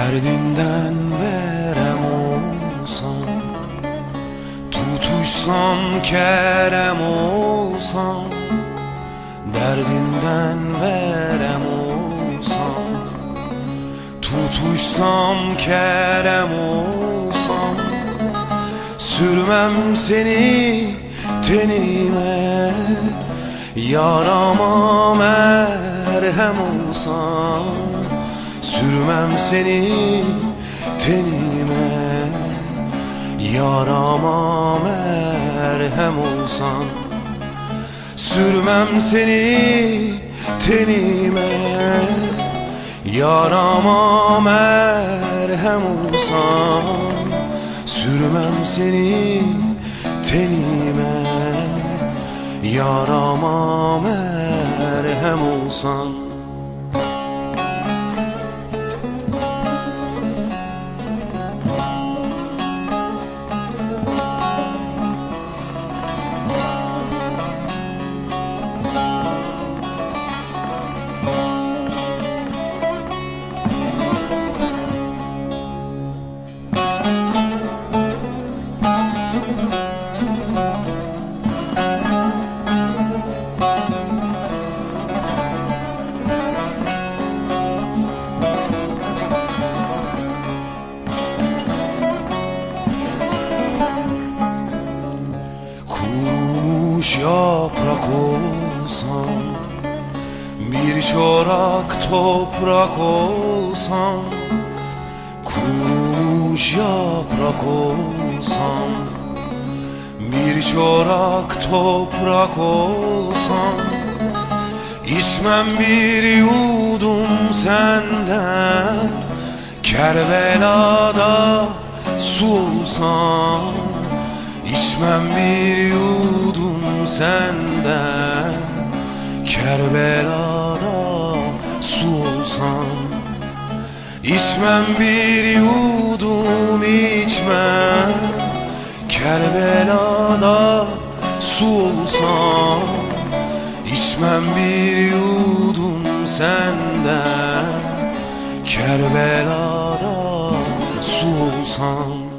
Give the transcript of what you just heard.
Derdinden verem olsam Tutuşsam kerem olsam Derdinden verem olsam Tutuşsam kerem olsam Sürmem seni tenime Yarama merhem olsam Sürmem seni tenime. Yarama merhem olsan. Sürmem seni tenime. Yarama merhem olsan. Sürmem seni tenime. Yarama merhem olsan yaprak olsam Bir çorak toprak olsam Kurumuş yaprak olsam Bir çorak toprak olsam İçmem bir yudum senden Kerbelada su olsam İçmem bir yudum senden Kerbelada su olsam İçmem bir yudum içmem. Kerbelada su olsam İçmem bir yudum senden Kerbelada su olsam